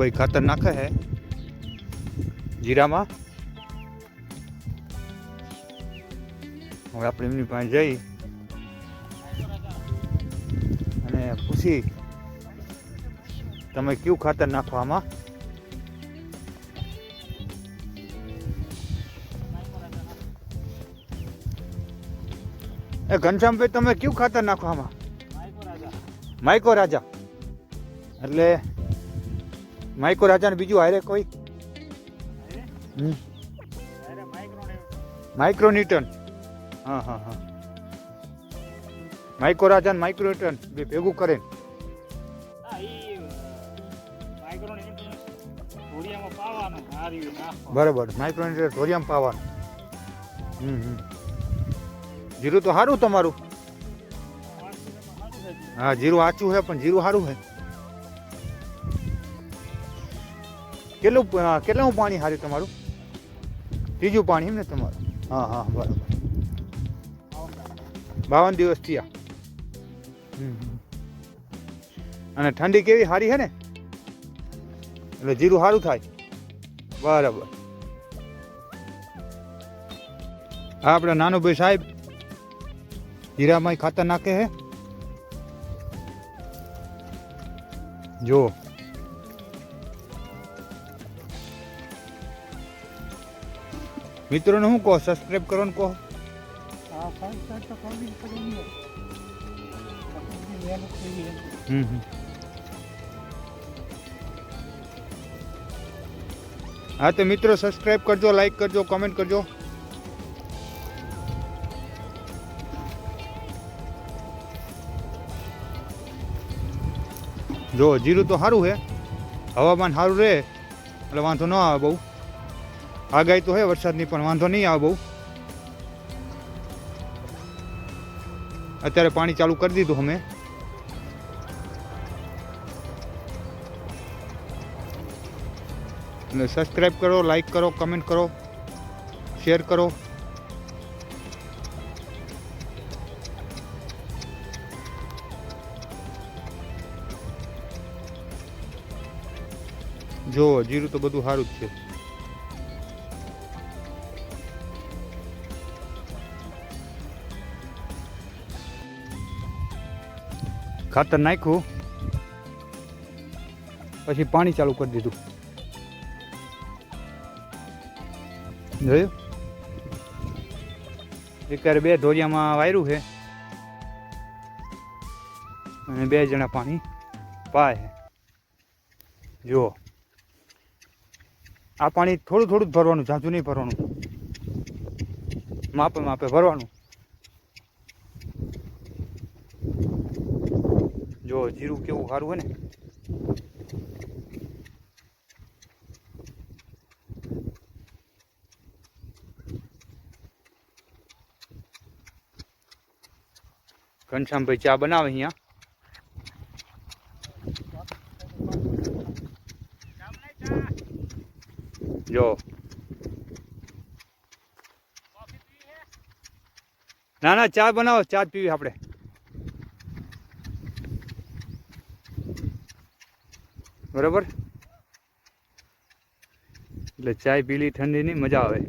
ભાઈ ખાતર નાખે છે જીરામાં. હવે આપણે એમની પાસે જઈ. અને પૂછી તમે કયું ખાતર નાખો આમાં? એ ઘનશ્યામભાઈ તમે કયું ખાતર નાખો આમાં? માઇકો રાજા. એટલે માઇકો રાજા ને બીજું હારે કોઈ. માઇક્રો ન્યૂટન હા હા હા. માઇકો રાજા ને માઇક્રો ન્યૂટન બે ભેગું કરે બરોબર બરાબર માઇક્રો ન્યૂટન ધોરિયામ પાવાનું હમ હમ. જીરું તો સારું તમારું હા જીરું આચું છે પણ જીરું સારું છે. કેટલું કેટલું પાણી સારું તમારું? ત્રીજું પાણી એમ ને તમારું? હા હા બરાબર. બાવન દિવસ થયા. અને ઠંડી કેવી સારી છે ને? એટલે જીરું સારું થાય. બરાબર. હા આપણે નાનું ભાઈ સાહેબ જીરામાં ખાતર નાખે છે જો મિત્રોને શું કહો સબસ્ક્રાઈબ કરો ને કહો હમ હમ. હા તો મિત્રો સબસ્ક્રાઈબ કરજો લાઈક કરજો કોમેન્ટ કરજો જો જીરું તો સારું છે હવામાન સારું રહે એટલે વાંધો ન આવે બહુ. આગાહી તો હે વરસાદની, પણ વાંધો નહીં આવે બહુ. અત્યારે પાણી ચાલુ કરી દીધું અમે. અને સબસ્ક્રાઈબ કરો લાઈક કરો કમેન્ટ કરો શેર કરો. જો, જીરું તો બધું સારું જ છે. ખાતર નાખ્યું. પછી પાણી ચાલુ કરી દીધું. જોયું? અત્યારે બે ધોરિયામાં વાયરું છે. અને બે જણા પાણી પાય જુઓ. આ પાણી થોડું થોડું જ ભરવાનું, ઝાઝું નહીં ભરવાનું. માપે માપે ભરવાનું. જો જીરું કેવું સારું હોય ને. ઘનશ્યામભાઈ ચા બનાવે અહીંયા. જો. ના ના, ચા બનાવો, ચા જ પીવી આપણે. બરાબર? એટલે ચાય પીલી ઠંડીની મજા આવે.